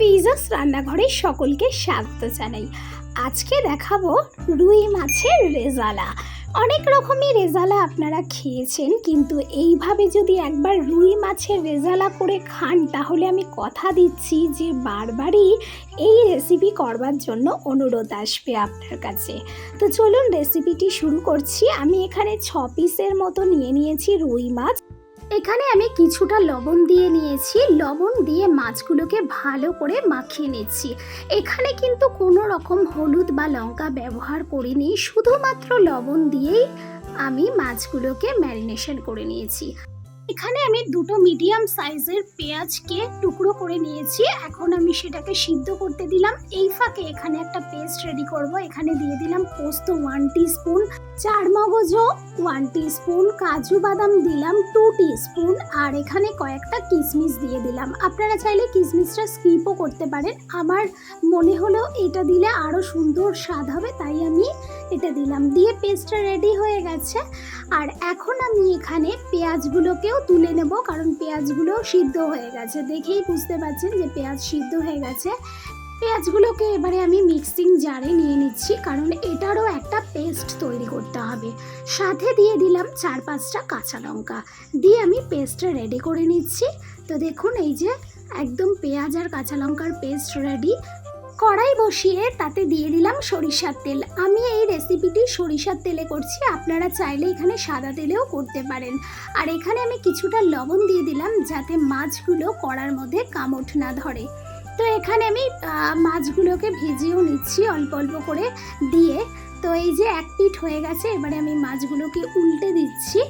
ফিজাস রান্নাঘরে সকলকে স্বাগত জানাই। আজকে দেখাবো রুই মাছের রেজালা। অনেক রকমই রেজালা আপনারা খেয়েছেন, কিন্তু এইভাবে যদি একবার রুই মাছের রেজালা করে খান, তাহলে আমি কথা দিচ্ছি যে বারবারই এই রেসিপি করবার জন্য অনুরোধ আসবে আপনার কাছে। তো চলুন রেসিপিটি শুরু করছি। আমি এখানে ছ পিসের মতো নিয়ে নিয়েছি রুই মাছ। এখানে আমি কিছুটা লবণ দিয়ে নিয়েছি। লবণ দিয়ে মাছগুলোকে ভালো করে মাখিয়ে নিচ্ছি। এখানে কিন্তু কোনো রকম হলুদ বা লঙ্কা ব্যবহার করিনি। শুধুমাত্র লবণ দিয়েই আমি মাছগুলোকে ম্যারিনেশন করে নিয়েছি। এখানে আমি দুটো মিডিয়াম সাইজের পেঁয়াজকে টুকরো করে নিয়েছি। এখন আমি সেটাকে সিদ্ধ করতে দিলাম। এই ফাঁকে এখানে একটা পেস্ট রেডি করব। এখানে দিয়ে দিলাম পোস্ত ওয়ান স্পুন চার মগজ ওয়ান স্পুন কাজু বাদাম দিলাম টু স্পুন আর এখানে কয়েকটা কিশমিশ দিয়ে দিলাম। আপনারা চাইলে কিশমিশটা স্কিপও করতে পারেন। আমার মনে হলো এটা দিলে আরও সুন্দর স্বাদ হবে, তাই আমি এটা দিলাম। দিয়ে পেস্টটা রেডি হয়ে গেছে। আর এখন আমি এখানে পেঁয়াজগুলোকেও তুলে নেব, কারণ পেঁয়াজগুলো সিদ্ধ হয়ে গেছে। দেখেই বুঝতে পারছেন যে পেঁয়াজ সিদ্ধ হয়ে গেছে। পেঁয়াজগুলোকে এবারে আমি মিক্সিং জারে নিয়ে নিচ্ছি, কারণ এটারও একটা পেস্ট তৈরি করতে হবে। সাথে দিয়ে দিলাম চার পাঁচটা কাঁচা লঙ্কা। দিয়ে আমি পেস্টটা রেডি করে নিচ্ছি। তো দেখুন, এই যে একদম পেঁয়াজ আর কাঁচা লঙ্কার পেস্ট রেডি কড়াই বসিয়ে তাতে দিয়ে দিলাম সরিষার তেল। আমি এই রেসিপিটি সরিষার তেলে করছি, আপনারা চাইলে এখানে সাদা তেলেও করতে পারেন। আর এখানে আমি কিছুটা লবণ দিয়ে দিলাম যাতে মাছগুলো কড়ার মধ্যে কামড় না ধরে। তো এখানে আমি মাছগুলোকে ভেজেও নিচ্ছি অল্প অল্প করে দিয়ে। তো এই যে এক পিঠ হয়ে গেছে, এবারে আমি মাছগুলোকে উল্টে দিচ্ছি।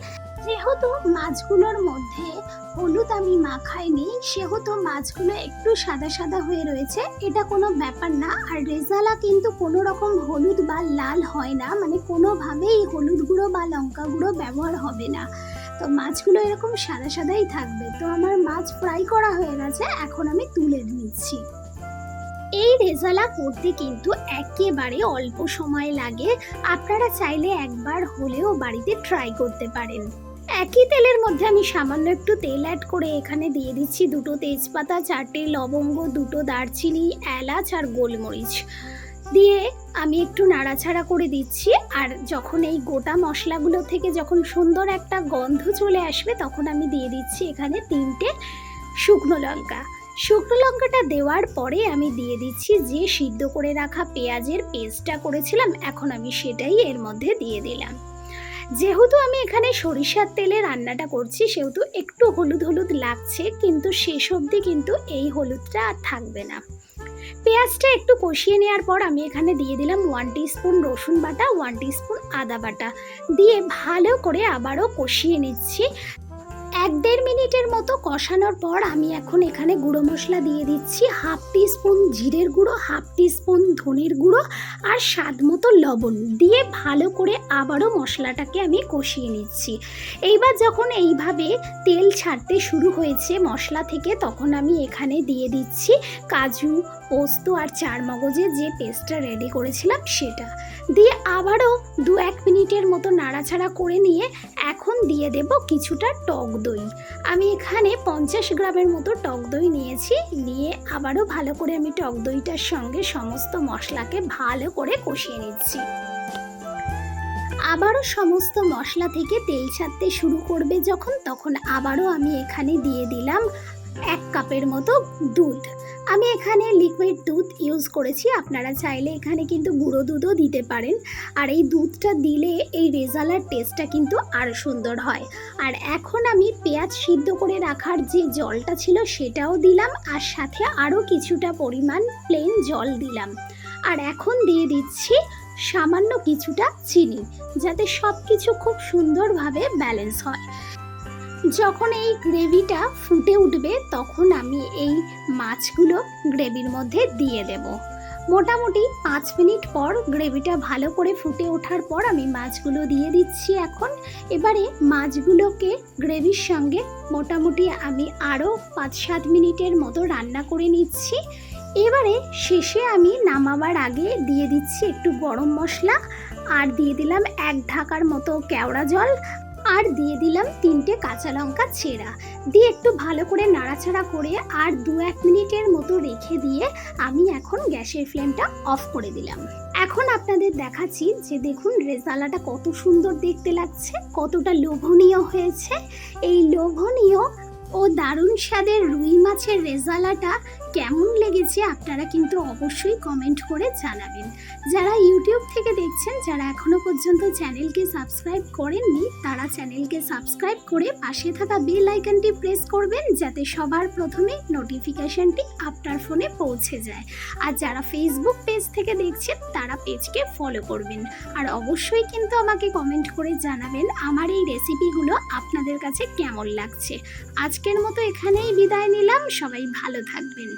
যেহেতু মাছগুলোর মধ্যে হলুদ আমি মাখাইনি, সেহেতু মাছগুলো একটু সাদা সাদা হয়ে রয়েছে। এটা কোনো ব্যাপার না। আর রেজালা কিন্তু কোনো রকম হলুদ বা লাল হয় না। মানে কোনোভাবেই হলুদ গুঁড়ো বা লঙ্কা গুঁড়ো ব্যবহার হবে না। তো মাছগুলো এরকম সাদা সাদাই থাকবে। তো আমার মাছ ফ্রাই করা হয়ে গেছে। এখন আমি তুলে নিচ্ছি। এই রেজালা করতে কিন্তু একেবারে অল্প সময় লাগে। আপনারা চাইলে একবার হলেও বাড়িতে ট্রাই করতে পারেন। একই তেলের মধ্যে আমি সামান্য একটু তেল অ্যাড করে এখানে দিয়ে দিচ্ছি দুটো তেজপাতা, চারটে লবঙ্গ, দুটো দারচিনি, এলাচ আর গোলমরিচ। দিয়ে আমি একটু নাড়াচাড়া করে দিচ্ছি আর যখন এই গোটা মশলাগুলো থেকে যখন সুন্দর একটা গন্ধ চলে আসবে তখন আমি দিয়ে দিচ্ছি এখানে তিনটে শুকনো লঙ্কা। শুকনো লঙ্কাটা দেওয়ার পরে আমি দিয়ে দিচ্ছি যে সিদ্ধ করে রাখা পেঁয়াজের পেস্টটা করেছিলাম, এখন আমি সেটাই এর মধ্যে দিয়ে দিলাম। যেহেতু আমি এখানে সরিষার তেলে রান্নাটা করছি, সেহেতু একটু হলুদ হলুদ লাগছে, কিন্তু শেষ অবধি কিন্তু এই হলুদটা আর থাকবে না। পেঁয়াজটা একটু কষিয়ে নেওয়ার পর আমি এখানে দিয়ে দিলাম ওয়ান স্পুন রসুন বাটা ওয়ান স্পুন আদা বাটা। দিয়ে ভালো করে আবারও কষিয়ে নিচ্ছি। এক দেড় মিনিটের মতো কষানোর পর আমি এখন এখানে গুঁড়ো মশলা দিয়ে দিচ্ছি। হাফ টি স্পুন জিরের গুঁড়ো, হাফ টি স্পুন ধনের গুঁড়ো আর স্বাদ মতো লবণ দিয়ে ভালো করে আবারও মশলাটাকে আমি কষিয়ে নিচ্ছি। এইবার যখন এইভাবে তেল ছাড়তে শুরু হয়েছে মশলা থেকে, তখন আমি এখানে দিয়ে দিচ্ছি কাজু, পোস্ত আর চার মগজের যে পেস্টটা রেডি করেছিলাম সেটা। দিয়ে আবারও নাড়াচাড়া করে নিয়ে এখন দিয়ে দেব কিছুটা টক দই। আমি এখানে পঞ্চাশ গ্রামের মতো টক দই নিয়েছি। নিয়ে আবারও ভালো করে আমি টক দইটার সঙ্গে সমস্ত মশলাকে ভালো করে কষিয়ে নিচ্ছি। আবারও সমস্ত মশলা থেকে তেল ছাড়তে শুরু করবে যখন, তখন আবারও আমি এখানে দিয়ে দিলাম এক কাপের মতো দুধ। আমি এখানে লিকুইড দুধ ইউজ করেছি, আপনারা চাইলে এখানে কিন্তু গুঁড়ো দুধও দিতে পারেন। আর এই দুধটা দিলে এই রেজালার টেস্টটা কিন্তু আরও সুন্দর হয়। আর এখন আমি পেঁয়াজ সিদ্ধ করে রাখার যে জলটা ছিল সেটাও দিলাম, আর সাথে আরও কিছুটা পরিমাণ প্লেন জল দিলাম। আর এখন দিয়ে দিচ্ছি সামান্য কিছুটা চিনি, যাতে সব কিছু খুব সুন্দরভাবে ব্যালেন্স হয়। যখন এই গ্রেভিটা ফুটে উঠবে, তখন আমি এই মাছগুলো গ্রেভির মধ্যে দিয়ে দেব। মোটামুটি পাঁচ মিনিট পর গ্রেভিটা ভালো করে ফুটে ওঠার পর আমি মাছগুলো দিয়ে দিচ্ছি এখন। এবারে মাছগুলোকে গ্রেভির সঙ্গে মোটামুটি আমি আরও পাঁচ সাত মিনিটের মতো রান্না করে নিচ্ছি। এবারে শেষে আমি নামাবার আগে দিয়ে দিচ্ছি একটু গরম মশলা, আর দিয়ে দিলাম এক ঢাকার মতো কেওড়া জল। আর দিয়ে দিলাম তিনটে কাঁচা লঙ্কা ছেঁড়া। দিয়ে একটু ভালো করে নাড়াচাড়া করে আর দু এক মিনিটের মতো রেখে দিয়ে আমি এখন গ্যাসের ফ্লেমটা অফ করে দিলাম। এখন আপনাদের দেখাচ্ছি যে দেখুন রেজালাটা কত সুন্দর দেখতে লাগছে, কতটা লোভনীয় হয়েছে। এই লোভনীয় ও দারুণ স্বাদের রুই মাছের রেজালাটা কেমন লেগেছে আপনারা কিন্তু অবশ্যই কমেন্ট করে জানাবেন। যারা ইউটিউব থেকে দেখছেন, যারা এখনও পর্যন্ত চ্যানেলকে সাবস্ক্রাইব করেননি, তারা চ্যানেলকে সাবস্ক্রাইব করে পাশে থাকা বেল আইকনটি প্রেস করবেন, যাতে সবার প্রথমে নোটিফিকেশনটি আপনার ফোনে পৌঁছে যায়। আর যারা ফেসবুক পেজ থেকে দেখছেন, তারা পেজকে ফলো করবেন। আর অবশ্যই কিন্তু আমাকে কমেন্ট করে জানাবেন, আমার এই রেসিপিগুলো আপনাদের কাছে কেমন লাগছে। আজকের মতো এখানেই বিদায় নিলাম, সবাই ভালো থাকবেন।